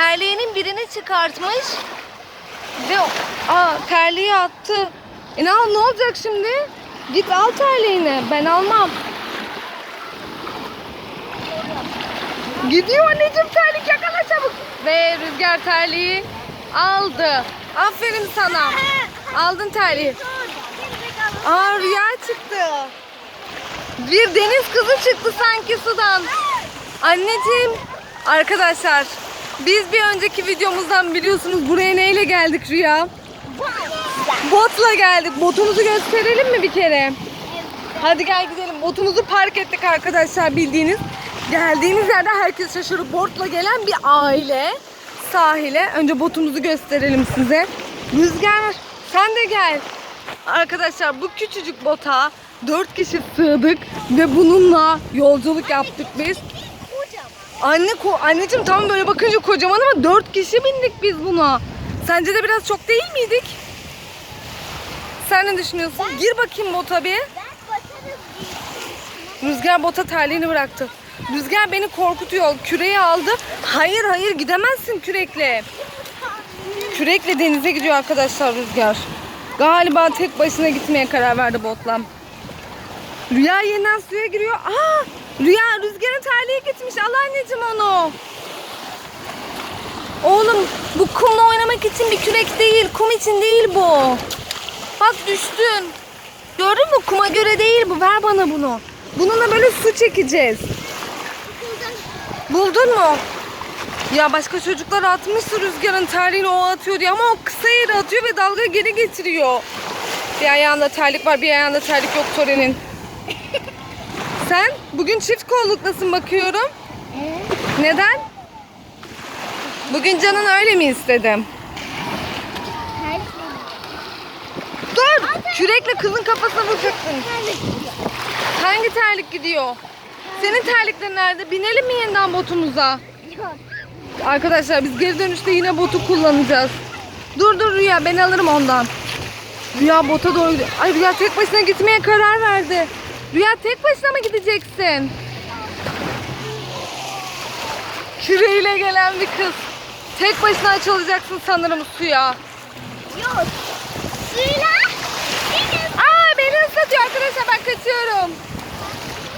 terliğinin birini çıkartmış. Ve aa, terliği attı. E ne, ne olacak şimdi? Git al terliğini. Ben almam. Gidiyor anneciğim terlik yakala çabuk. Ve Rüzgar terliği aldı. Aferin sana. Aldın terliği. Aa rüya çıktı. Bir deniz kızı çıktı sanki sudan. Anneciğim, arkadaşlar biz bir önceki videomuzdan biliyorsunuz buraya neyle geldik Rüya? Botla geldik. Botumuzu gösterelim mi bir kere? Hadi gel gidelim. Botumuzu park ettik arkadaşlar bildiğiniz. Geldiğimiz yerde herkes şaşırıp botla gelen bir aile sahile. Önce botumuzu gösterelim size. Rüzgar sen de gel. Arkadaşlar bu küçücük bota 4 kişi sığdık ve bununla yolculuk yaptık biz. Anne ko anneciğim tam böyle bakınca kocaman ama 4 kişi bindik biz buna. Sence de biraz çok değil miydik? Sen ne düşünüyorsun? Gir bakayım bota bir. Rüzgar bota terliğini bıraktı. Rüzgar beni korkutuyor. Küreği aldı. Hayır hayır gidemezsin kürekle. Kürekle denize gidiyor arkadaşlar Rüzgar. Galiba tek başına gitmeye karar verdi botla. Rüya yeniden suya giriyor. Aa! Rüya Rüzgar'ın terliği gitmiş. Al anneciğim onu. Oğlum bu kumla oynamak için bir kürek değil. Kum için değil bu. Bak düştün. Gördün mü? Kuma göre değil bu. Ver bana bunu. Bununla böyle su çekeceğiz. Buldun mu? Ya başka çocuklar atmıştı rüzgarın terliğini o atıyor diye ama o kısa yere atıyor ve dalga geri getiriyor. Bir ayağında terlik var bir ayağında terlik yok Tore'nin. Sen bugün çift kolluklasın bakıyorum. Neden? Bugün canın öyle mi istedim? Dur! Kürekle kızın kafasına vuracaksın. Hangi terlik gidiyor? Senin terliklerin nerede? Binelim mi yeniden botumuza? Arkadaşlar biz geri dönüşte yine botu kullanacağız. Dur dur Rüya ben alırım ondan. Rüya bota doğru. Ay Rüya tek başına gitmeye karar verdi. Rüya tek başına mı gideceksin? Küreyle gelen bir kız. Tek başına açılacaksın sanırım suya. Yok. Suyla